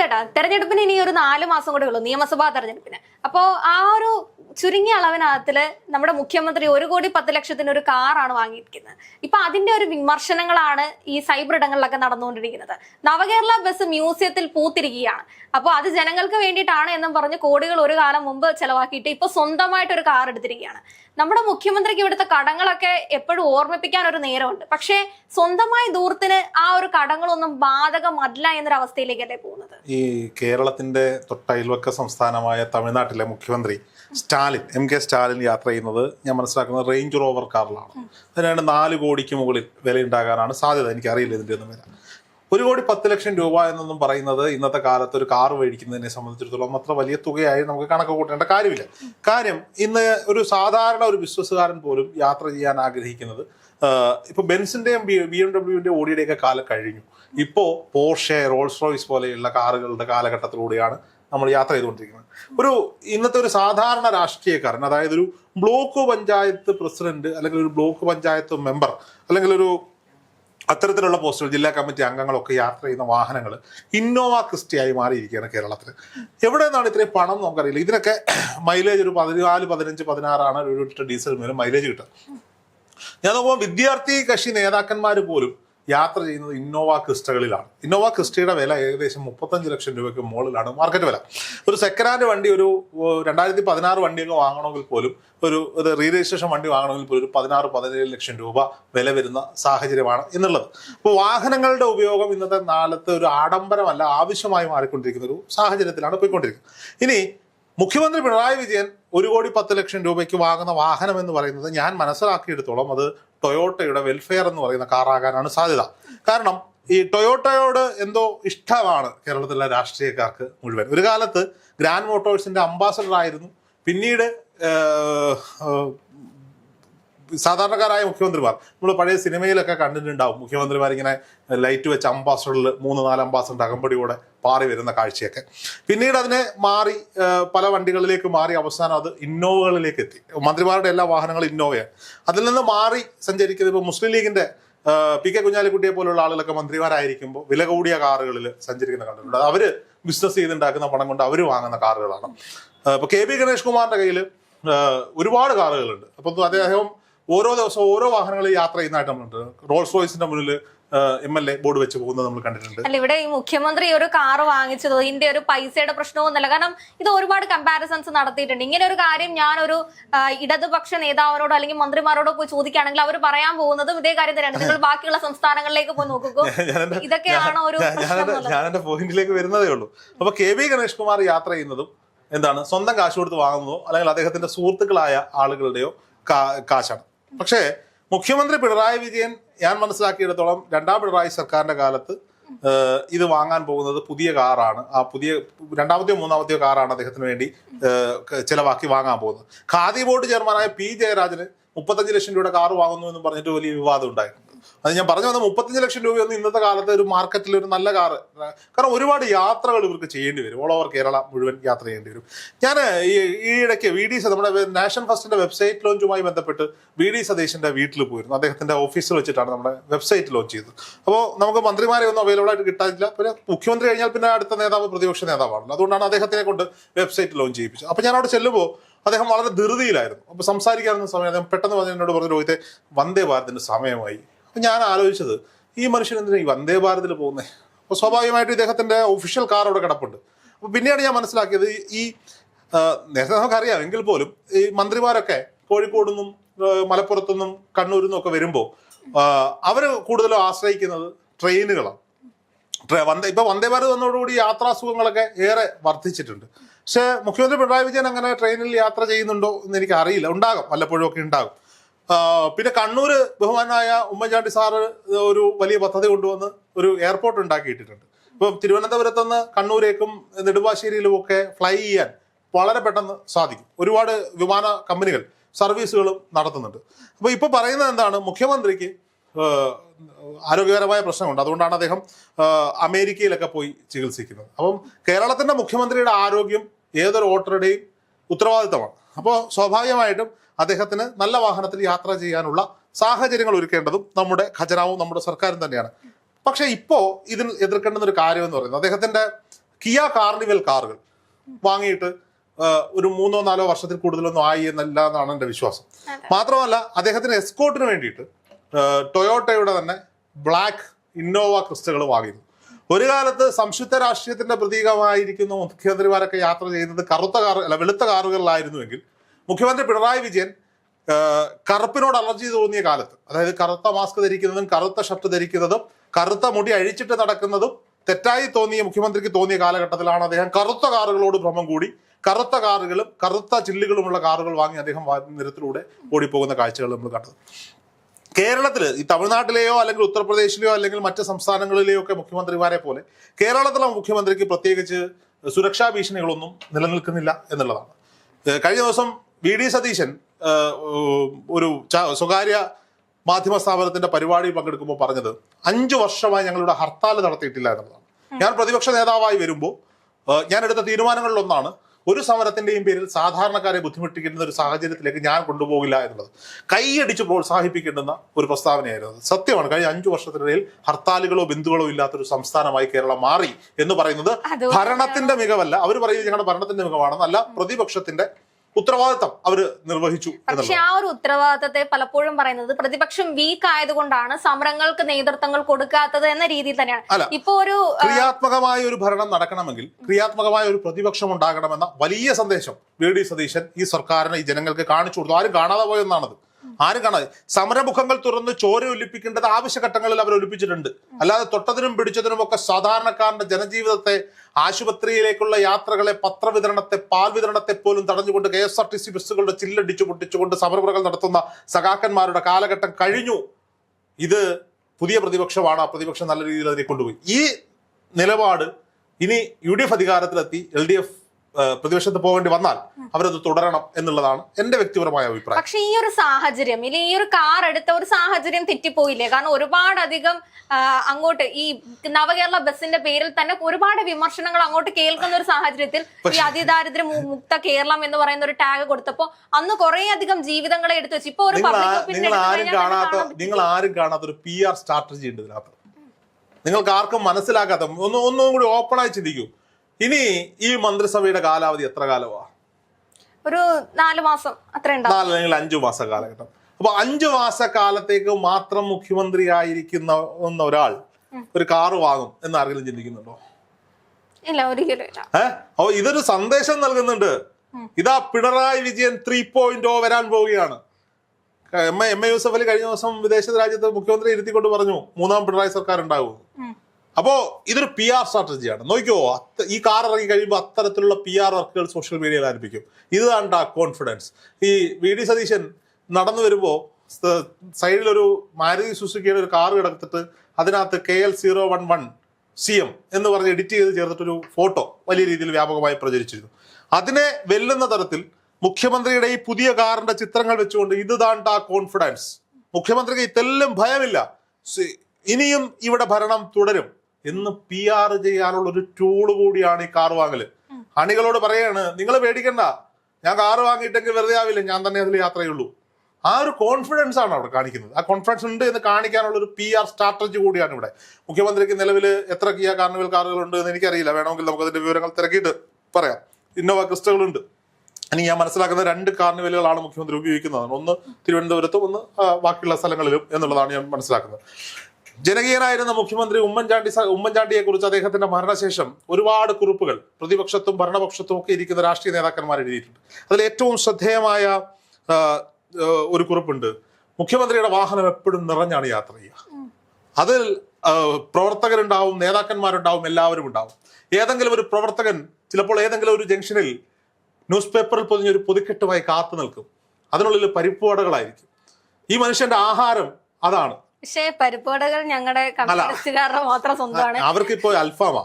രോഹിതേട്ടാ തെരഞ്ഞെടുപ്പിന് ഇനി ഒരു നാല് മാസം കൂടെ ഉള്ളൂ. നിയമസഭാ തെരഞ്ഞെടുപ്പിന്. അപ്പോ ആ ഒരു ചുരുങ്ങിയ അളവിനകത്തിൽ നമ്മുടെ മുഖ്യമന്ത്രി ഒരു കോടി പത്ത് ലക്ഷത്തിന് ഒരു കാറാണ് വാങ്ങിയിരിക്കുന്നത്. ഇപ്പൊ അതിന്റെ ഒരു വിമർശനങ്ങളാണ് ഈ സൈബർ ഇടങ്ങളിലൊക്കെ നടന്നുകൊണ്ടിരിക്കുന്നത്. നവകേരള ബസ് മ്യൂസിയത്തിൽ പൂത്തിരിക്കുകയാണ്. അപ്പോൾ അത് ജനങ്ങൾക്ക് വേണ്ടിയിട്ടാണ് എന്നും പറഞ്ഞ് കോടികൾ ഒരു കാലം മുമ്പ് ചെലവാക്കിയിട്ട് ഇപ്പൊ സ്വന്തമായിട്ട് ഒരു കാർ എടുത്തിരിക്കുകയാണ്. നമ്മുടെ മുഖ്യമന്ത്രിക്ക് ഇവിടുത്തെ കടങ്ങളൊക്കെ എപ്പോഴും ഓർമ്മിപ്പിക്കാൻ ഒരു നേരമുണ്ട്. പക്ഷേ സ്വന്തമായി ദൂരത്തിന് ആ ഒരു കടങ്ങളൊന്നും ബാധകമല്ല എന്നൊരു അവസ്ഥയിലേക്കല്ലേ പോകുന്നത്? ഈ കേരളത്തിന്റെ തൊട്ടയൽവക്ക സംസ്ഥാനമായ തമിഴ്നാട്ടിലെ മുഖ്യമന്ത്രി സ്റ്റാലിൻ എം കെ സ്റ്റാലിൻ യാത്ര ചെയ്യുന്നത് ഞാൻ മനസ്സിലാക്കുന്നത് റേഞ്ച് റോവർ കാറിലാണ്. അതിനാണ് നാല് കോടിക്ക് മുകളിൽ വില ഉണ്ടാകാനാണ് സാധ്യത. എനിക്കറിയില്ല ഇതിന്റെ ഒന്നും വില ഒരു കോടി പത്ത് ലക്ഷം രൂപ എന്നൊന്നും പറയുന്നത് ഇന്നത്തെ കാലത്ത് ഒരു കാർ മേടിക്കുന്നതിനെ സംബന്ധിച്ചിടത്തോളം അത്ര വലിയ തുകയായി നമുക്ക് കണക്ക് കൂട്ടേണ്ട കാര്യമില്ല. കാര്യം ഇന്ന് ഒരു സാധാരണ ഒരു ബിസിനസ്സുകാരൻ പോലും യാത്ര ചെയ്യാൻ ആഗ്രഹിക്കുന്നത് ഇപ്പോൾ ബെൻസിന്റെയും ബി ബി എം ഡബ്ല്യുവിന്റെ ഓടിയുടെയൊക്കെ കാലം കഴിഞ്ഞു. ഇപ്പോൾ പോർഷെ റോൾസ് റോയ്സ് പോലെയുള്ള കാറുകളുടെ കാലഘട്ടത്തിലൂടെയാണ് നമ്മൾ യാത്ര ചെയ്തുകൊണ്ടിരിക്കുന്നത്. ഒരു ഇന്നത്തെ ഒരു സാധാരണ രാഷ്ട്രീയക്കാരൻ അതായത് ഒരു ബ്ലോക്ക് പഞ്ചായത്ത് പ്രസിഡന്റ് അല്ലെങ്കിൽ ഒരു ബ്ലോക്ക് പഞ്ചായത്ത് മെമ്പർ അല്ലെങ്കിൽ ഒരു അത്തരത്തിലുള്ള പോസ്റ്റുകൾ ജില്ലാ കമ്മിറ്റി അംഗങ്ങളൊക്കെ യാത്ര ചെയ്യുന്ന വാഹനങ്ങൾ ഇന്നോവ ക്രിസ്റ്റിയായി മാറിയിരിക്കുകയാണ് കേരളത്തിൽ. എവിടെ നിന്നാണ് ഇത്രയും പണം നമുക്കറിയില്ല. ഇതിനൊക്കെ മൈലേജ് ഒരു പതിനാല് പതിനഞ്ച് പതിനാറാണ് ഒരു ലിറ്റർ ഡീസൽ മേലും മൈലേജ് കിട്ടുക. ഞാൻ നോക്കുമ്പോൾ വിദ്യാർത്ഥി കക്ഷി നേതാക്കന്മാർ പോലും യാത്ര ചെയ്യുന്നത് ഇന്നോവ ക്രിസ്റ്റകളിലാണ്. ഇന്നോവ ക്രിസ്റ്റയുടെ വില ഏകദേശം മുപ്പത്തഞ്ച് ലക്ഷം രൂപയ്ക്ക് മുകളിലാണ് മാർക്കറ്റ് വില. ഒരു സെക്കൻഡ് ഹാൻഡ് വണ്ടി ഒരു രണ്ടായിരത്തി പതിനാറ് വണ്ടിയൊക്കെ വാങ്ങണമെങ്കിൽ പോലും ഒരു ഒരു റീ രജിസ്ട്രേഷൻ വണ്ടി വാങ്ങണമെങ്കിൽ പോലും ഒരു പതിനാറ് പതിനേഴ് ലക്ഷം രൂപ വില വരുന്ന സാഹചര്യമാണ് എന്നുള്ളത് അപ്പോൾ വാഹനങ്ങളുടെ ഉപയോഗം ഇന്നത്തെ കാലത്ത് ഒരു ആഡംബരമല്ല ആവശ്യമായി മാറിക്കൊണ്ടിരിക്കുന്ന ഒരു സാഹചര്യത്തിലാണ് പോയിക്കൊണ്ടിരിക്കുന്നത്. ഇനി മുഖ്യമന്ത്രി പിണറായി വിജയൻ ഒരു കോടി പത്ത് ലക്ഷം രൂപയ്ക്ക് വാങ്ങുന്ന വാഹനം എന്ന് പറയുന്നത് ഞാൻ മനസ്സിലാക്കിയെടുത്തോളം അത് ടൊയോട്ടയുടെ വെൽഫെയർ എന്ന് പറയുന്ന കാറാകാനാണ് സാധ്യത. കാരണം ഈ ടൊയോട്ടയോട് എന്തോ ഇഷ്ടമാണ് കേരളത്തിലെ രാഷ്ട്രീയക്കാർക്ക് മുഴുവൻ. ഒരു കാലത്ത് ഗ്രാൻഡ് മോട്ടോഴ്സിന്റെ അംബാസഡർ ആയിരുന്നു പിന്നീട് സാധാരണക്കാരായ മുഖ്യമന്ത്രിമാർ നമ്മൾ പഴയ സിനിമയിലൊക്കെ കണ്ടിട്ടുണ്ടാവും മുഖ്യമന്ത്രിമാർ ഇങ്ങനെ ലൈറ്റ് വെച്ച് അംബാസഡറിൽ മൂന്ന് നാല് അംബാസഡർ അകമ്പടിയോടെ പാറി വരുന്ന കാഴ്ചയൊക്കെ. പിന്നീട് അതിനെ മാറി പല വണ്ടികളിലേക്ക് മാറി അവസാനം അത് ഇന്നോവകളിലേക്ക് എത്തി. മന്ത്രിമാരുടെ എല്ലാ വാഹനങ്ങളും ഇന്നോവയാണ്. അതിൽ നിന്ന് മാറി സഞ്ചരിക്കുന്നത് ഇപ്പോൾ മുസ്ലിം ലീഗിന്റെ പി കെ കുഞ്ഞാലിക്കുട്ടിയെ പോലുള്ള ആളുകളൊക്കെ മന്ത്രിമാരായിരിക്കുമ്പോൾ വില കൂടിയ കാറുകളിൽ സഞ്ചരിക്കുന്ന കണ്ടിട്ടുണ്ട്. അവർ ബിസിനസ് ചെയ്തുണ്ടാക്കുന്ന പണം കൊണ്ട് അവർ വാങ്ങുന്ന കാറുകളാണ്. ഇപ്പോൾ ഇപ്പൊ കെ ബി ഗണേഷ് കുമാറിന്റെ കയ്യിൽ ഒരുപാട് കാറുകളുണ്ട്. അപ്പോൾ അദ്ദേഹം ഓരോ ദിവസവും ഓരോ വാഹനങ്ങളിൽ യാത്ര ചെയ്യുന്നതായിട്ട് നമ്മളുണ്ട്. റോൾസ് റോയ്സിന്റെ മുന്നിൽ എം എൽ എ ബോർഡ് വെച്ച് പോകുന്നത് നമ്മൾ കണ്ടിട്ടുണ്ട്. അല്ല ഇവിടെ ഈ മുഖ്യമന്ത്രി ഒരു കാർ വാങ്ങിച്ചത് ഇതിന്റെ ഒരു പൈസയുടെ പ്രശ്നമൊന്നുമല്ല കാരണം ഇത് ഒരുപാട് കമ്പാരിസൺസ് നടത്തിയിട്ടുണ്ട്. ഇങ്ങനെ ഒരു കാര്യം ഞാൻ ഒരു ഇടതുപക്ഷ നേതാവിനോടോ അല്ലെങ്കിൽ മന്ത്രിമാരോടോ പോയി ചോദിക്കുകയാണെങ്കിൽ അവർ പറയാൻ പോകുന്നതും ഇതേ കാര്യം തന്നെയാണ് നിങ്ങൾ ബാക്കിയുള്ള സംസ്ഥാനങ്ങളിലേക്ക് പോയി നോക്കുക ഇതൊക്കെയാണോ ഒരു ഞാൻ- എന്റെ പോയിന്റിലേക്ക് വരുന്നതേ ഉള്ളൂ. അപ്പൊ കെ ബി ഗണേഷ് കുമാർ യാത്ര ചെയ്യുന്നതും എന്താണ്? സ്വന്തം കാശ് കൊടുത്ത് വാങ്ങുന്നതോ അല്ലെങ്കിൽ അദ്ദേഹത്തിന്റെ സുഹൃത്തുക്കളായ ആളുകളുടെയോ കാശാണ്. പക്ഷേ മുഖ്യമന്ത്രി പിണറായി വിജയൻ ഞാൻ മനസ്സിലാക്കിയിടത്തോളം രണ്ടാം പിണറായി സർക്കാരിന്റെ കാലത്ത് ഇത് വാങ്ങാൻ പോകുന്നത് പുതിയ കാറാണ്. ആ പുതിയ രണ്ടാമത്തെയോ മൂന്നാമത്തെയോ കാറാണ് അദ്ദേഹത്തിന് വേണ്ടി ചിലവാക്കി വാങ്ങാൻ പോകുന്നത്. ഖാദി ബോർഡ് ചെയർമാനായ പി ജയരാജന് മുപ്പത്തഞ്ച് ലക്ഷം രൂപയുടെ കാർ വാങ്ങുന്നു എന്ന് പറഞ്ഞിട്ട് വലിയ വിവാദം ഉണ്ടായി. അത് ഞാൻ പറഞ്ഞു വന്ന മുപ്പത്തഞ്ച് ലക്ഷം രൂപയൊന്നും ഇന്നത്തെ കാലത്ത് ഒരു മാർക്കറ്റിൽ ഒരു നല്ല കാർ കാരണം ഒരുപാട് യാത്രകൾ ഇവർക്ക് ചെയ്യേണ്ടി വരും. ഓൾ ഓവർ കേരള മുഴുവൻ യാത്ര ചെയ്യേണ്ടി വരും. ഞാൻ ഈ ഇടയ്ക്ക് വി ഡി നമ്മുടെ നാഷണൽ ഫസ്റ്റിന്റെ വെബ്സൈറ്റ് ലോഞ്ചുമായി ബന്ധപ്പെട്ട് വി ഡി സതീശന്റെ വീട്ടിൽ പോയിരുന്നു. അദ്ദേഹത്തിന്റെ ഓഫീസിൽ വെച്ചിട്ടാണ് നമ്മുടെ വെബ്സൈറ്റ് ലോഞ്ച് ചെയ്തത്. അപ്പോൾ നമുക്ക് മന്ത്രിമാരെ ഒന്നും അവൈലബിൾ ആയിട്ട് കിട്ടാനില്ല. പിന്നെ മുഖ്യമന്ത്രി കഴിഞ്ഞാൽ പിന്നെ അടുത്ത നേതാവ് പ്രതിപക്ഷ നേതാവാണല്ലോ. അതുകൊണ്ടാണ് അദ്ദേഹത്തിനെ കൊണ്ട് വെബ്സൈറ്റ് ലോഞ്ച് ചെയ്യിപ്പിച്ചത്. അപ്പോൾ ഞാൻ അവിടെ ചെല്ലുമ്പോൾ അദ്ദേഹം വളരെ ധൃതിയിലായിരുന്നു. അപ്പോൾ സംസാരിക്കാവുന്ന സമയം അദ്ദേഹം പെട്ടെന്ന് വന്ന് എന്നോട് പറഞ്ഞു രോഹിത്തെ വന്ദേ ഭാരതിന്റെ സമയമായി. അപ്പം ഞാൻ ആലോചിച്ചത് ഈ മനുഷ്യൻ എന്തിനാ ഈ വന്ദേ ഭാരതിൽ പോകുന്നത് അപ്പോൾ സ്വാഭാവികമായിട്ടും ഇദ്ദേഹത്തിന്റെ ഒഫീഷ്യൽ കാർ അവിടെ കിടപ്പുണ്ട്. അപ്പോൾ പിന്നെയാണ് ഞാൻ മനസ്സിലാക്കിയത് ഈ- നേരത്തെ നമുക്കറിയാം എങ്കിൽ പോലും ഈ മന്ത്രിമാരൊക്കെ കോഴിക്കോട് നിന്നും മലപ്പുറത്തു നിന്നും കണ്ണൂരിൽ നിന്നും ഒക്കെ വരുമ്പോൾ അവർ കൂടുതലും ആശ്രയിക്കുന്നത് ട്രെയിനുകളാണ്. ട്രെ- വന്ദേ ഇപ്പൊ വന്ദേ ഭാരത് വന്നതോടുകൂടി യാത്രാസുഖങ്ങളൊക്കെ ഏറെ വർദ്ധിച്ചിട്ടുണ്ട്. പക്ഷേ മുഖ്യമന്ത്രി പിണറായി വിജയൻ അങ്ങനെ ട്രെയിനിൽ യാത്ര ചെയ്യുന്നുണ്ടോ എന്ന് എനിക്ക് അറിയില്ല. ഉണ്ടാകും. വല്ലപ്പോഴും ഒക്കെ ഉണ്ടാകും പിന്നെ കണ്ണൂര് ബഹുമാനായ ഉമ്മൻചാണ്ടി സാറ് ഒരു വലിയ പദ്ധതി കൊണ്ടുവന്ന് ഒരു എയർപോർട്ട് ഉണ്ടാക്കിയിട്ടിട്ടുണ്ട്. ഇപ്പം തിരുവനന്തപുരത്ത് നിന്ന് കണ്ണൂരേക്കും നെടുമ്പാശ്ശേരിയിലും ഒക്കെ ഫ്ലൈ ചെയ്യാൻ വളരെ പെട്ടെന്ന് സാധിക്കും. ഒരുപാട് വിമാന കമ്പനികൾ സർവീസുകളും നടത്തുന്നുണ്ട്. അപ്പോൾ ഇപ്പോൾ പറയുന്നത് എന്താണ്? മുഖ്യമന്ത്രിക്ക് ആരോഗ്യപരമായ പ്രശ്നമുണ്ട്. അതുകൊണ്ടാണ് അദ്ദേഹം അമേരിക്കയിലൊക്കെ പോയി ചികിത്സിക്കുന്നത്. അപ്പം കേരളത്തിന്റെ മുഖ്യമന്ത്രിയുടെ ആരോഗ്യം ഏതൊരു വോട്ടറുടെയും ഉത്തരവാദിത്തമാണ്. അപ്പോൾ സ്വാഭാവികമായിട്ടും അദ്ദേഹത്തിന് നല്ല വാഹനത്തിൽ യാത്ര ചെയ്യാനുള്ള സാഹചര്യങ്ങൾ ഒരുക്കേണ്ടതും നമ്മുടെ ഖജനാവും നമ്മുടെ സർക്കാരും തന്നെയാണ്. പക്ഷെ ഇപ്പോൾ ഇതിൽ എതിർക്കേണ്ടുന്ന ഒരു കാര്യം എന്ന് പറയുന്നത് അദ്ദേഹത്തിന്റെ കിയ കാർണിവൽ കാറുകൾ വാങ്ങിയിട്ട് ഒരു മൂന്നോ നാലോ വർഷത്തിൽ കൂടുതലൊന്നും ആയി എന്നല്ല എന്നാണ് എന്റെ വിശ്വാസം. മാത്രമല്ല അദ്ദേഹത്തിന് എസ്കോട്ടിന് വേണ്ടിയിട്ട് ടൊയോട്ടയുടെ തന്നെ ബ്ലാക്ക് ഇന്നോവ ക്രിസ്റ്റകൾ വാങ്ങിയിരുന്നു. ഒരു കാലത്ത് സംശുദ്ധ രാഷ്ട്രീയത്തിന്റെ പ്രതീകമായിരിക്കുന്ന മുഖ്യമന്ത്രിമാരൊക്കെ യാത്ര ചെയ്യുന്നത് കറുത്ത കാർ അല്ല വെളുത്ത കാറുകളിലായിരുന്നുവെങ്കിൽ മുഖ്യമന്ത്രി പിണറായി വിജയൻ കറുപ്പിനോട് അലർജി തോന്നിയ കാലത്ത് അതായത് കറുത്ത മാസ്ക് ധരിക്കുന്നതും കറുത്ത ഷർട്ട് ധരിക്കുന്നതും കറുത്ത മുടി അഴിച്ചിട്ട് നടക്കുന്നതും തെറ്റായി തോന്നിയ മുഖ്യമന്ത്രിക്ക് തോന്നിയ കാലഘട്ടത്തിലാണ് അദ്ദേഹം കറുത്ത കാറുകളോട് ഭ്രമം കൂടി കറുത്ത കാറുകളും കറുത്ത ചില്ലുകളുമുള്ള കാറുകൾ വാങ്ങി അദ്ദേഹം നിരത്തിലൂടെ ഓടിപ്പോകുന്ന കാഴ്ചകൾ നമ്മൾ കണ്ടത്. കേരളത്തിൽ ഈ തമിഴ്നാട്ടിലെയോ അല്ലെങ്കിൽ ഉത്തർപ്രദേശിലെയോ അല്ലെങ്കിൽ മറ്റ് സംസ്ഥാനങ്ങളിലെയോ ഒക്കെ മുഖ്യമന്ത്രിമാരെ പോലെ കേരളത്തിലെ മുഖ്യമന്ത്രിക്ക് പ്രത്യേകിച്ച് സുരക്ഷാ ഭീഷണികളൊന്നും നിലനിൽക്കുന്നില്ല എന്നുള്ളതാണ്. കഴിഞ്ഞ ദിവസം വി ഡി സതീശൻ ഒരു സ്വകാര്യ മാധ്യമ സ്ഥാപനത്തിന്റെ പരിപാടിയിൽ പങ്കെടുക്കുമ്പോൾ പറഞ്ഞത് അഞ്ചു വർഷമായി ഞങ്ങളിവിടെ ഹർത്താൽ നടത്തിയിട്ടില്ല എന്നുള്ളതാണ്. ഞാൻ പ്രതിപക്ഷ നേതാവായി വരുമ്പോൾ ഞാൻ എടുത്ത തീരുമാനങ്ങളിലൊന്നാണ് ഒരു സമരത്തിന്റെയും പേരിൽ സാധാരണക്കാരെ ബുദ്ധിമുട്ടിക്കുന്ന ഒരു സാഹചര്യത്തിലേക്ക് ഞാൻ കൊണ്ടുപോകില്ല എന്നുള്ളത്. കൈയടിച്ച് പ്രോത്സാഹിപ്പിക്കേണ്ടുന്ന ഒരു പ്രസ്താവനയായിരുന്നു സത്യമാണ് കഴിഞ്ഞ അഞ്ചു വർഷത്തിനിടയിൽ ഹർത്താലുകളോ ബന്ധുക്കളോ ഇല്ലാത്തൊരു സംസ്ഥാനമായി കേരളം മാറി എന്ന് പറയുന്നത് ഭരണത്തിന്റെ മികവല്ല. അവർ പറയുന്നത് ഞങ്ങളുടെ ഭരണത്തിന്റെ മികവാണെന്നല്ല പ്രതിപക്ഷത്തിന്റെ ഉത്തരവാദിത്തം അവർ നിർവഹിച്ചു പക്ഷെ ആ ഒരു ഉത്തരവാദിത്തത്തെ പലപ്പോഴും പറയുന്നത് പ്രതിപക്ഷം വീക്ക് ആയതുകൊണ്ടാണ് സമരങ്ങൾക്ക് നേതൃത്വങ്ങൾ കൊടുക്കാത്തത് എന്ന രീതിയിൽ തന്നെയാണ്. ഇപ്പൊ ഒരു ക്രിയാത്മകമായ ഒരു ഭരണം നടക്കണമെങ്കിൽ ക്രിയാത്മകമായ ഒരു പ്രതിപക്ഷം ഉണ്ടാകണമെന്ന വലിയ സന്ദേശം വി ഡി സതീശൻ ഈ സർക്കാരിന് ഈ ജനങ്ങൾക്ക് കാണിച്ചു കൊടുത്തു. ആരും കാണാതെ പോയെന്നാണത്. ആരും കാണാതെ. സമരമുഖങ്ങൾ തുറന്ന് ചോര ഒലിപ്പിക്കേണ്ടത് ആവശ്യഘട്ടങ്ങളിൽ അവർ ഒലിപ്പിച്ചിട്ടുണ്ട്. അല്ലാതെ തൊട്ടതിനും പിടിച്ചതിനും ഒക്കെ സാധാരണക്കാരന്റെ ജനജീവിതത്തെ ആശുപത്രിയിലേക്കുള്ള യാത്രകളെ പത്രവിതരണത്തെ പാൽ വിതരണത്തെ പോലും തടഞ്ഞുകൊണ്ട് K S R T C ബസ്സുകളുടെ ചില്ലടിച്ചു പൊട്ടിച്ചുകൊണ്ട് സമരമുറകൾ നടത്തുന്ന സഖാക്കന്മാരുടെ കാലഘട്ടം കഴിഞ്ഞു. ഇത് പുതിയ പ്രതിപക്ഷമാണ്. ആ പ്രതിപക്ഷം നല്ല രീതിയിൽ അതിനെ കൊണ്ടുപോയി. ഈ നിലപാട് ഇനി യു ഡി എഫ് അധികാരത്തിലെത്തി എൽ ഡി എഫ് പ്രതിപക്ഷത്ത് പോകേണ്ടി വന്നാൽ അവരത് തുടരണം എന്നുള്ളതാണ് എന്റെ വ്യക്തിപരമായ അഭിപ്രായം. പക്ഷെ ഈ ഒരു സാഹചര്യം ഇല്ല ഈ ഒരു കാർ എടുത്ത ഒരു സാഹചര്യം തെറ്റിപ്പോയില്ലേ? കാരണം ഒരുപാടധികം അധികം അങ്ങോട്ട് ഈ നവകേരള ബസിന്റെ പേരിൽ തന്നെ ഒരുപാട് വിമർശനങ്ങൾ അങ്ങോട്ട് കേൾക്കുന്ന ഒരു സാഹചര്യത്തിൽ ഈ അതിദാരിദ്ര്യ മുക്ത കേരളം എന്ന് പറയുന്ന ഒരു ടാഗ് കൊടുത്തപ്പോ അന്ന് കുറെ അധികം ജീവിതങ്ങളെ എടുത്തു വെച്ച് ഇപ്പൊ ഒരു നിങ്ങൾ ആരും കാണാത്ത നിങ്ങൾ ആരും കാണാത്ത ഒരു പി ആർ സ്ട്രാറ്റജി ഉണ്ട് ഇതിനകത്ത്. നിങ്ങൾക്ക് ആർക്കും മനസ്സിലാക്കാത്ത ഒന്ന് ഒന്നും കൂടി ഓപ്പൺ ആയി ചിന്തിക്കൂ. ഇനി ഈ മന്ത്രിസഭയുടെ കാലാവധി എത്ര കാലമാ? ഒരു നാല് മാസം അത്ര നാല് അല്ലെങ്കിൽ അഞ്ചു മാസ കാലഘട്ടം അപ്പൊ അഞ്ചു മാസ കാലത്തേക്ക് മാത്രം മുഖ്യമന്ത്രി ആയിരിക്കുന്ന ഒരാൾ ഒരു കാറ് വാങ്ങും എന്ന് ആരെങ്കിലും ചിന്തിക്കുന്നുണ്ടോ? ഇല്ല ഒരിക്കലും അപ്പൊ ഇതൊരു സന്ദേശം നൽകുന്നുണ്ട്. ഇതാ Pinarayi Vijayan three point O വരാൻ പോവുകയാണ്. M A M A Yusuf Ali കഴിഞ്ഞ ദിവസം വിദേശ രാജ്യത്ത് മുഖ്യമന്ത്രി ഇരുത്തിക്കൊണ്ട് പറഞ്ഞു മൂന്നാം പിണറായി സർക്കാർ ഉണ്ടാകും അപ്പോ ഇതൊരു പി ആർ സ്ട്രാറ്റജിയാണ്. നോക്കിയോ ഈ കാർ ഇറങ്ങി കഴിയുമ്പോൾ അത്തരത്തിലുള്ള പി ആർ വർക്കുകൾ സോഷ്യൽ മീഡിയയിൽ ആരംഭിക്കും. ഇതാണ് ആ കോൺഫിഡൻസ് ഈ വി ഡി സതീശൻ നടന്നു വരുമ്പോൾ സൈഡിലൊരു മാരുതി സുസുക്കിയുടെ ഒരു കാർ കിടത്തിട്ട് അതിനകത്ത് K L zero one one C M എന്ന് പറഞ്ഞ് എഡിറ്റ് ചെയ്ത് ചേർത്തിട്ടൊരു ഫോട്ടോ വലിയ രീതിയിൽ വ്യാപകമായി പ്രചരിച്ചിരുന്നു. അതിനെ വെല്ലുന്ന തരത്തിൽ മുഖ്യമന്ത്രിയുടെ ഈ പുതിയ കാറിന്റെ ചിത്രങ്ങൾ വെച്ചുകൊണ്ട് ഇത് താണ്ട ആ കോൺഫിഡൻസ് മുഖ്യമന്ത്രിക്ക് ഇതെല്ലാം ഭയമില്ല. ഇനിയും ഇവിടെ ഭരണം തുടരും. എന്ന് പി ആർ ചെയ്യാനുള്ള ഒരു ടൂൾ കൂടിയാണ് ഈ കാർ വാങ്ങൽ. അണികളോട് പറയാണ് നിങ്ങൾ പേടിക്കണ്ട. ഞാൻ കാർ വാങ്ങിയിട്ടെങ്കിൽ വെറുതെ ആവില്ല? ഞാൻ തന്നെ അതിൽ യാത്രയുള്ളൂ ആ ഒരു കോൺഫിഡൻസ് ആണ് അവിടെ കാണിക്കുന്നത്. ആ കോൺഫിഡൻസ് ഉണ്ട് എന്ന് കാണിക്കാനുള്ള ഒരു പി ആർ സ്ട്രാറ്റജി കൂടിയാണ് ഇവിടെ. മുഖ്യമന്ത്രിക്ക് നിലവിൽ എത്ര കിയ കാർണിവൽ കാറുകളുണ്ട് എന്ന് എനിക്കറിയില്ല. വേണമെങ്കിൽ നമുക്ക് അതിന്റെ വിവരങ്ങൾ തിരക്കിയിട്ട് പറയാം. ഇന്നോവ ക്രിസ്റ്റകളുണ്ട് ഇനി ഞാൻ മനസ്സിലാക്കുന്ന രണ്ട് കാർണിവലുകളാണ് മുഖ്യമന്ത്രി ഉപയോഗിക്കുന്നത്. ഒന്ന് തിരുവനന്തപുരത്തും ഒന്ന് ബാക്കിയുള്ള സ്ഥലങ്ങളിലും എന്നുള്ളതാണ് ഞാൻ മനസ്സിലാക്കുന്നത്. ജനകീയനായിരുന്ന മുഖ്യമന്ത്രി ഉമ്മൻചാണ്ടി ഉമ്മൻചാണ്ടിയെ കുറിച്ച് അദ്ദേഹത്തിന്റെ മരണശേഷം ഒരുപാട് കുറിപ്പുകൾ പ്രതിപക്ഷത്തും ഭരണപക്ഷത്തും ഒക്കെ ഇരിക്കുന്ന രാഷ്ട്രീയ നേതാക്കന്മാർ എഴുതിയിട്ടുണ്ട്. അതിൽ ഏറ്റവും ശ്രദ്ധേയമായ ഒരു കുറിപ്പുണ്ട്. മുഖ്യമന്ത്രിയുടെ വാഹനം എപ്പോഴും നിറഞ്ഞാണ് യാത്ര ചെയ്യുക. അതിൽ പ്രവർത്തകരുണ്ടാവും നേതാക്കന്മാരുണ്ടാവും എല്ലാവരും ഉണ്ടാവും. ഏതെങ്കിലും ഒരു പ്രവർത്തകൻ ചിലപ്പോൾ ഏതെങ്കിലും ഒരു ജംഗ്ഷനിൽ ന്യൂസ് പേപ്പറിൽ പൊതിഞ്ഞൊരു പൊതിക്കെട്ടുമായി കാത്തു നിൽക്കും. അതിനുള്ളിൽ പരിപ്പുവടകളായിരിക്കും ഈ മനുഷ്യന്റെ ആഹാരം അതാണ്. പക്ഷേ പരിപ്പുവടകൾ ഞങ്ങളുടെ കമ്മ്യൂണിസ്റ്റുകാരുടെ മാത്രം സ്വന്തമാണ്. അവർക്ക് ഇപ്പോ അൽഫാമാ.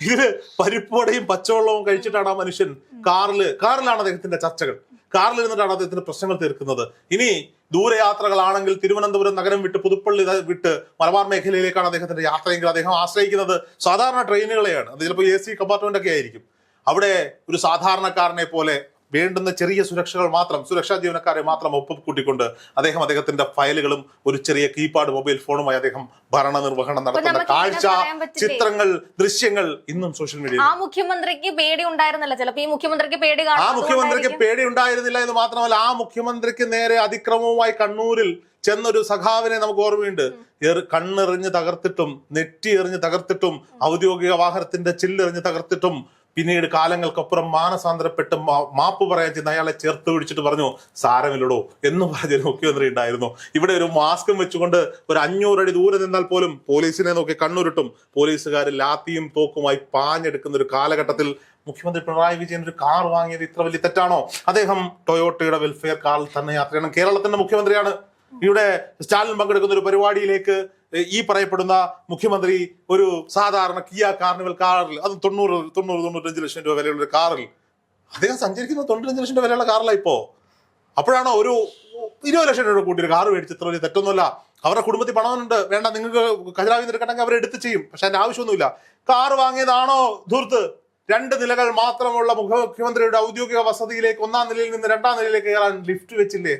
ഇതിൽ പരിപ്പുവടയും പച്ചവെള്ളവും കഴിച്ചിട്ടാണ് ആ മനുഷ്യൻ കാറിൽ കാറിലാണ് അദ്ദേഹത്തിന്റെ ചർച്ചകൾ. കാറിൽ ഇരുന്നിട്ടാണ് അദ്ദേഹത്തിന്റെ പ്രശ്നങ്ങൾ തീർക്കുന്നത്. ഇനി ദൂരയാത്രകളാണെങ്കിൽ തിരുവനന്തപുരം നഗരം വിട്ട് പുതുപ്പള്ളി വിട്ട് മലബാർ മേഖലയിലേക്കാണ് അദ്ദേഹത്തിന്റെ യാത്രയെങ്കിൽ അദ്ദേഹം ആശ്രയിക്കുന്നത് സാധാരണ ട്രെയിനുകളെയാണ്. അത് ചിലപ്പോൾ എ സി കമ്പാർട്ട്മെന്റ് ഒക്കെ ആയിരിക്കും. അവിടെ ഒരു സാധാരണക്കാരനെ പോലെ വേണ്ടുന്ന ചെറിയ സുരക്ഷകൾ മാത്രം സുരക്ഷാ ജീവനക്കാരെ മാത്രം ഒപ്പം കൂട്ടിക്കൊണ്ട് അദ്ദേഹം അദ്ദേഹത്തിന്റെ ഫയലുകളും ഒരു ചെറിയ കീപാഡ് മൊബൈൽ ഫോണുമായി അദ്ദേഹം ഭരണ നിർവഹണം നടത്തുന്ന കാഴ്ച ചിത്രങ്ങൾ ദൃശ്യങ്ങൾ ഇന്നും സോഷ്യൽ മീഡിയ ആ മുഖ്യമന്ത്രിക്ക് പേടി ഉണ്ടായിരുന്നില്ല. ചിലപ്പോ ഈ മുഖ്യമന്ത്രിക്ക് പേടി ആ മുഖ്യമന്ത്രിക്ക് പേടി ഉണ്ടായിരുന്നില്ല എന്ന് മാത്രമല്ല ആ മുഖ്യമന്ത്രിക്ക് നേരെ അതിക്രമവുമായി കണ്ണൂരിൽ ചെന്നൊരു സഖാവിനെ നമുക്ക് ഓർമ്മയുണ്ട്. കണ്ണെറിഞ്ഞ് തകർത്തിട്ടും നെറ്റി എറിഞ്ഞ് തകർത്തിട്ടും ഔദ്യോഗിക വാഹനത്തിന്റെ ചില്ലെറിഞ്ഞ് തകർത്തിട്ടും പിന്നീട് കാലങ്ങൾക്കപ്പുറം മാനസാന്തരപ്പെട്ട് മാപ്പ് പറയാൻ ചെന്ന് അയാളെ ചേർത്ത് പിടിച്ചിട്ട് പറഞ്ഞു സാരമില്ലടോ എന്ന് പറഞ്ഞ മുഖ്യമന്ത്രി ഉണ്ടായിരുന്നു. ഇവിടെ ഒരു മാസ്കും വെച്ചുകൊണ്ട് ഒരു അഞ്ഞൂറടി ദൂരെ നിന്നാൽ പോലും പോലീസിനെ നോക്കി കണ്ണുരുട്ടും. പോലീസുകാർ ലാത്തിയും തോക്കുമായി പാഞ്ഞെടുക്കുന്ന ഒരു കാലഘട്ടത്തിൽ മുഖ്യമന്ത്രി പിണറായി വിജയൻ ഒരു കാർ വാങ്ങിയത് ഇത്ര വലിയ തെറ്റാണോ? അദ്ദേഹം ടൊയോട്ടയുടെ വെൽഫെയർ കാറിൽ തന്നെ യാത്ര ചെയ്യണം. കേരളത്തിന്റെ മുഖ്യമന്ത്രിയാണ്. ഇവിടെ സ്റ്റാലിൻ പങ്കെടുക്കുന്ന ഒരു പരിപാടിയിലേക്ക് ഈ പറയപ്പെടുന്ന മുഖ്യമന്ത്രി ഒരു സാധാരണ കിയ കാർണിവൽ കാറിൽ അത് തൊണ്ണൂറ് തൊണ്ണൂറ് തൊണ്ണൂറ്റഞ്ച് ലക്ഷം രൂപ വിലയുള്ള ഒരു കാറിൽ. അദ്ദേഹം സഞ്ചരിക്കുന്ന തൊണ്ണൂറ്റഞ്ച് ലക്ഷം രൂപ വിലയുള്ള കാറിലാണ് ഇപ്പോ. അപ്പോഴാണോ ഒരു ഇരുപത് ലക്ഷം രൂപ കൂട്ടി ഒരു കാർ മേടിച്ച് ഇത്ര വലിയ തെറ്റൊന്നുമല്ല. അവരുടെ കുടുംബത്തിൽ പണമുണ്ട് വേണ്ട നിങ്ങൾക്ക് നിന്ന് എടുക്കണമെങ്കിൽ അവർ എടുത്ത് ചെയ്യും. പക്ഷെ അതിന്റെ ആവശ്യമൊന്നുമില്ല. കാറ് വാങ്ങിയതാണോ ധൂർത്ത്? രണ്ട് നിലകൾ മാത്രമുള്ള മുഖ്യമന്ത്രിയുടെ ഔദ്യോഗിക വസതിയിലേക്ക് ഒന്നാം നിലയിൽ നിന്ന് രണ്ടാം നിലയിലേക്ക് കയറാൻ ലിഫ്റ്റ് വെച്ചില്ലേ?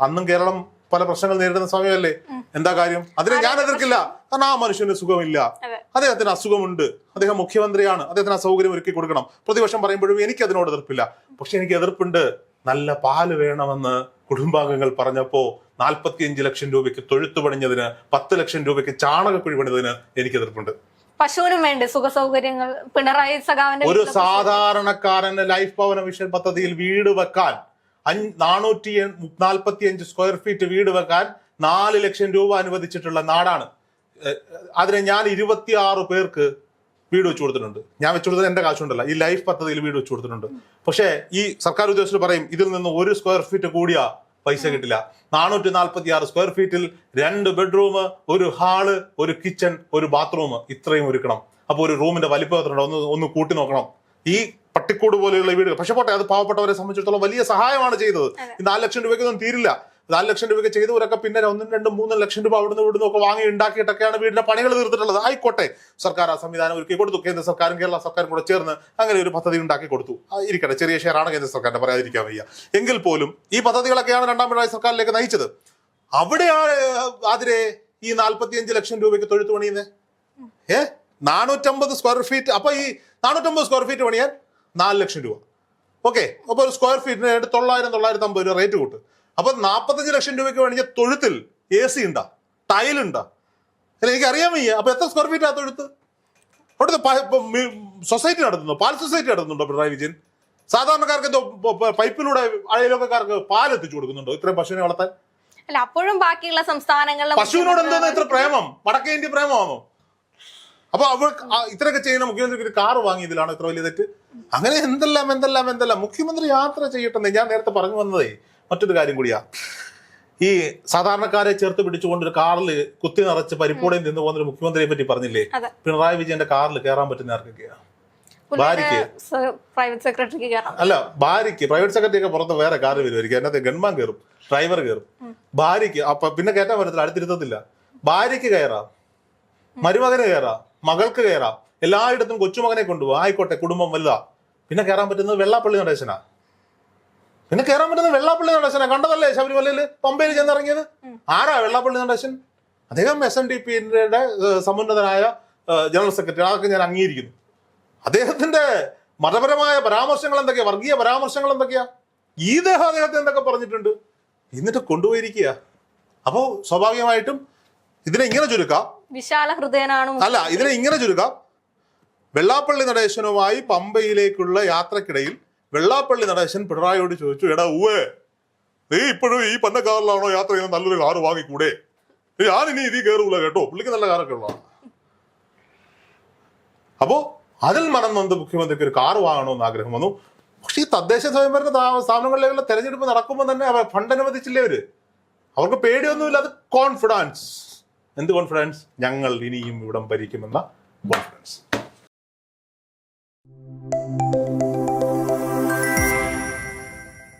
അന്നും കേരളം പല പ്രശ്നങ്ങൾ നേരിടുന്ന സമയമല്ലേ? എന്താ കാര്യം? അതിനെ ഞാൻ എതിർക്കില്ല കാരണം ആ മനുഷ്യന് സുഖമില്ല. അദ്ദേഹത്തിന് അസുഖമുണ്ട്. അദ്ദേഹം മുഖ്യമന്ത്രിയാണ്. അദ്ദേഹത്തിന് ആ സൗകര്യം ഒരുക്കി കൊടുക്കണം. പ്രതിപക്ഷം പറയുമ്പോഴും എനിക്ക് അതിനോട് എതിർപ്പില്ല. പക്ഷെ എനിക്ക് എതിർപ്പുണ്ട്. നല്ല പാൽ വേണമെന്ന് കുടുംബാംഗങ്ങൾ പറഞ്ഞപ്പോ നാൽപ്പത്തിയഞ്ച് ലക്ഷം രൂപയ്ക്ക് തൊഴുത്തു പണിഞ്ഞതിന് പത്ത് ലക്ഷം രൂപയ്ക്ക് ചാണകക്കുഴി പണിതതിന് എനിക്ക് എതിർപ്പുണ്ട്. പശുവിനും വേണ്ട? സുഖ സൗകര്യങ്ങൾ പിണറായി സഖാവിന്റെ ഒരു സാധാരണക്കാരന് ലൈഫ് ഭവന മിഷൻ പദ്ധതിയിൽ വീട് വെക്കാൻ നാനൂറ്റി നാൽപ്പത്തി അഞ്ച് സ്ക്വയർ ഫീറ്റ് വീട് വെക്കാൻ നാല് ലക്ഷം രൂപ അനുവദിച്ചിട്ടുള്ള നാടാണ്. അതിന് ഞാൻ ഇരുപത്തി ആറ് പേർക്ക് വീട് വെച്ചു കൊടുത്തിട്ടുണ്ട്. ഞാൻ വെച്ചു കൊടുത്തത് എന്റെ കാശുണ്ടല്ല ഈ ലൈഫ് പദ്ധതിയിൽ വീട് വെച്ചു കൊടുത്തിട്ടുണ്ട്. പക്ഷേ ഈ സർക്കാർ ഉദ്യോഗസ്ഥർ പറയും ഇതിൽ നിന്ന് ഒരു സ്ക്വയർ ഫീറ്റ് കൂടിയ പൈസ കിട്ടില്ല. നാനൂറ്റി നാൽപ്പത്തി ആറ് സ്ക്വയർ ഫീറ്റിൽ രണ്ട് ബെഡ്റൂം ഒരു ഹാൾ ഒരു കിച്ചൺ ഒരു ബാത്റൂം ഇത്രയും ഒരുക്കണം. അപ്പോൾ ഒരു റൂമിന്റെ വലിപ്പം എത്ര ഒന്ന് ഒന്ന് കൂട്ടി നോക്കണം. ഈ പട്ടിക്കൂട് പോലെയുള്ള വീടുകൾ. പക്ഷെ പോട്ടെ അത് പാവപ്പെട്ടവരെ സംബന്ധിച്ചിടത്തോളം വലിയ സഹായമാണ് ചെയ്തത്. ഈ നാല് ലക്ഷം രൂപയ്ക്കൊന്നും തീരില്ല. നാല് ലക്ഷം രൂപയ്ക്ക് ചെയ്തവരൊക്കെ പിന്നെ ഒന്നും രണ്ടും മൂന്നും ലക്ഷം രൂപ അവിടുന്ന് ഇവിടുന്ന് ഒക്കെ വാങ്ങി ഉണ്ടാക്കിയിട്ടൊക്കെയാണ് വീടിന്റെ പണികൾ തീർത്തിട്ടുള്ളത്. ആയിക്കോട്ടെ. സർക്കാർ ആ സംവിധാനം ഒരുക്കി കൊടുത്തു. കേന്ദ്ര സർക്കാരും കേരള സർക്കാരും കൂടെ ചേർന്ന് അങ്ങനെ ഒരു പദ്ധതി ഉണ്ടാക്കി കൊടുത്തു. ഇരിക്കട്ടെ. ചെറിയ ഷെയറാണ് കേന്ദ്ര സർക്കാരിന്റെ പറയാതിരിക്കാൻ വയ്യ. എങ്കിൽ പോലും ഈ പദ്ധതികളൊക്കെയാണ് രണ്ടാം പിണറായി സർക്കാരിലേക്ക് നയിച്ചത്. അവിടെയാണ് അതിരെ ഈ നാൽപ്പത്തിയഞ്ച് ലക്ഷം രൂപയ്ക്ക് തൊഴുത്ത് പണിയുന്നത് ഏഹ് നാനൂറ്റമ്പത് സ്ക്വയർ ഫീറ്റ്. അപ്പൊ ഈ നാനൂറ്റമ്പത് സ്ക്വയർ ഫീറ്റ് പണിയാൻ നാല് ലക്ഷം രൂപ. ഓക്കെ അപ്പോൾ ഒരു സ്ക്വയർ ഫീറ്റിന് ആയിട്ട് തൊള്ളായിരം തൊള്ളായിരത്തി അമ്പത് രൂപ റേറ്റ് കൂട്ട്. അപ്പോൾ നാൽപ്പത്തഞ്ച് ലക്ഷം രൂപയ്ക്ക് വേണമെങ്കിൽ തൊഴുത്തിൽ എ സി ഉണ്ടാ ടൈലുണ്ടാ അല്ല എനിക്ക് അറിയാൻ വയ്യ. അപ്പൊ എത്ര സ്ക്വയർ ഫീറ്റ് ആ തൊഴുത്ത്? അവിടുത്തെ സൊസൈറ്റി നടത്തുന്നു? പാൽ സൊസൈറ്റി നടത്തുന്നുണ്ടോ പിണറായി വിജയൻ? സാധാരണക്കാർക്ക് എന്തോ പൈപ്പിലൂടെ അയലോക്കാർക്ക് പാൽ എത്തിച്ചു കൊടുക്കുന്നുണ്ടോ? ഇത്രയും പശുവിനെ വളർത്താൻ? അല്ല അപ്പോഴും ബാക്കിയുള്ള സംസ്ഥാനങ്ങളിലും പശുവിനോട് എന്താ ഇത്ര പ്രേമം? വടക്കേ ഇന്ത്യ പ്രേമമാണോ? അപ്പൊ അവർ ഇത്രയൊക്കെ ചെയ്യുന്ന മുഖ്യമന്ത്രിക്ക് ഒരു കാർ വാങ്ങിയതിലാണ് ഇത്ര വലിയ തെറ്റ്. അങ്ങനെ എന്തെല്ലാം എന്തെല്ലാം എന്തെല്ലാം? മുഖ്യമന്ത്രി യാത്ര ചെയ്യട്ടെ ഞാൻ നേരത്തെ പറഞ്ഞു വന്നതേ. മറ്റൊരു കാര്യം കൂടിയാ. ഈ സാധാരണക്കാരെ ചേർത്ത് പിടിച്ചുകൊണ്ട് ഒരു കാറിൽ കുത്തി നിറച്ച് പരിപ്പൂടയും നിന്ന് പോകുന്ന ഒരു മുഖ്യമന്ത്രിയെ പറ്റി പറഞ്ഞില്ലേ? പിണറായി വിജയന്റെ കാറിൽ കയറാൻ പറ്റുന്ന ആർക്കൊക്കെയാ? ഭാര്യക്ക് പ്രൈവറ്റ് സെക്രട്ടറിക്ക് അല്ല ഭാര്യക്ക് പ്രൈവറ്റ് സെക്രട്ടറി ഒക്കെ പുറത്ത് വേറെ കാർ വരുമായിരിക്കും അതിനകത്ത് ഗൺമാൻ കയറും ഡ്രൈവർ കയറും ഭാര്യക്ക് അപ്പൊ പിന്നെ കയറ്റാൻ പറ്റത്തില്ല അടുത്തിരുത്തത്തില്ല. ഭാര്യക്ക് കയറാം. മരുമകന് കയറാം. മകൾക്ക് കയറാം. എല്ലായിടത്തും കൊച്ചുമകനെ കൊണ്ടുപോകാം ആയിക്കോട്ടെ കുടുംബം വലുതാ. പിന്നെ കയറാൻ പറ്റുന്നത് വെള്ളാപ്പള്ളി നടേശന. പിന്നെ കയറാൻ പറ്റുന്നത് വെള്ളാപ്പള്ളി നടേശന. കണ്ടതല്ലേ ശബരിമലയിൽ പമ്പയിൽ ചെന്നിറങ്ങിയത്? ആരാ വെള്ളാപ്പള്ളി നടേശൻ? അദ്ദേഹം എസ് എൻ ഡി പിയുടെ സമുന്നതനായ ജനറൽ സെക്രട്ടറി. അതൊക്കെ ഞാൻ അംഗീകരിക്കുന്നു. അദ്ദേഹത്തിന്റെ മതപരമായ പരാമർശങ്ങൾ എന്തൊക്കെയാ? വർഗീയ പരാമർശങ്ങൾ എന്തൊക്കെയാ? ഈ ദേഹം അദ്ദേഹത്തെ എന്തൊക്കെ പറഞ്ഞിട്ടുണ്ട്? എന്നിട്ട് കൊണ്ടുപോയിരിക്കുക അപ്പോൾ സ്വാഭാവികമായിട്ടും ഇതിനെ ഇങ്ങനെ ചുരുക്കാം. വിശാല ഹൃദയനാണ് അല്ല ഇതിനെ ഇങ്ങനെ ചുരുക്കാം. വെള്ളാപ്പള്ളി നടേശനുമായി പമ്പയിലേക്കുള്ള യാത്രക്കിടയിൽ വെള്ളാപ്പള്ളി നടേശൻ പിണറായിയോട് ചോദിച്ചു എടാ ഉവേ നീ ഇപ്പോഴും ഈ പന്ന കാറിലാണോ യാത്ര ചെയ്യുന്നത്? നല്ലൊരു കാറ് വാങ്ങിക്കൂടെ? ഞാൻ ഇനി ഇതിൽ കയറൂല കേട്ടോ. പുള്ളിക്ക് നല്ല കാറൊക്കെ ഉള്ളതാണ് അപ്പോ അതിൽ മനം നൊന്ത് മുഖ്യമന്ത്രിക്ക് ഒരു കാർ വാങ്ങണമെന്ന് ആഗ്രഹം വന്നു. പക്ഷേ ഈ തദ്ദേശ സ്വയംഭരണ സ്ഥാ- സ്ഥാപനങ്ങളിലേക്കുള്ള തെരഞ്ഞെടുപ്പ് നടക്കുമ്പോൾ തന്നെ അവർ ഫണ്ട് അനുവദിച്ചില്ലേ അവർ? അവർക്ക് പേടിയൊന്നുമില്ല അത് കോൺഫിഡൻസ് എന്ത് കോൺഫിഡൻസ് ഞങ്ങൾ ഇനിയും ഇവിടം ഭരിക്കുമെന്ന കോൺഫിഡൻസ്